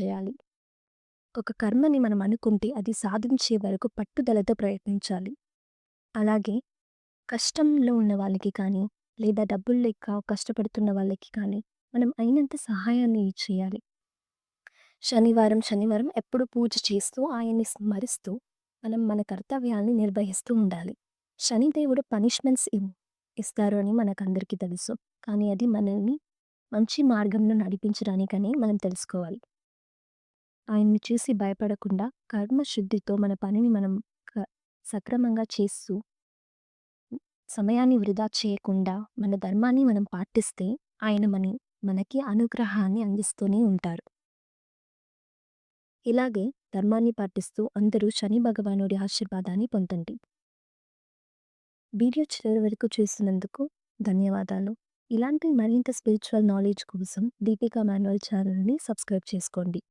చేయాలి. ఒక కర్మని మనం అనుకుంటే అది సాధించే వరకు పట్టుదలతో ప్రయత్నించాలి. అలాగే కష్టంలో ఉన్న వాళ్ళకి కానీ, లేదా డబ్బులు లేక కష్టపడుతున్న వాళ్ళకి కానీ, మనం అయినంత సహాయాన్ని చేయాలి. శనివారం, శనివారం ఎప్పుడు పూజ చేస్తూ, ఆయన్ని స్మరిస్తూ, మనం మన కర్తవ్యాన్ని నిర్వహిస్తూ ఉండాలి. శనిదేవుడు పనిష్మెంట్స్ ఇవ్ ఇస్తారు అని మనకందరికీ తెలుసు. కానీ అది మనల్ని మంచి మార్గంలో నడిపించడానికని మనం తెలుసుకోవాలి. ఆయన్ని చూసి భయపడకుండా కర్మశుద్ధితో మన పనిని మనం సక్రమంగా చేస్తూ సమయాన్ని వృధా చేయకుండా మన ధర్మాన్ని మనం పాటిస్తే ఆయన మన మనకి అనుగ్రహాన్ని అందిస్తూనే ఉంటారు. ఇలాగే ధర్మాన్ని పాటిస్తూ అందరూ శని భగవానుడి ఆశీర్వాదాన్ని పొందండి. వీడియో చివరి వరకు చూసినందుకు ధన్యవాదాలు. ఇలాంటి మరింత స్పిరిచువల్ నాలెడ్జ్ కోసం దీపికా మాన్యువల్ ఛానల్‌ని సబ్స్క్రైబ్ చేసుకోండి.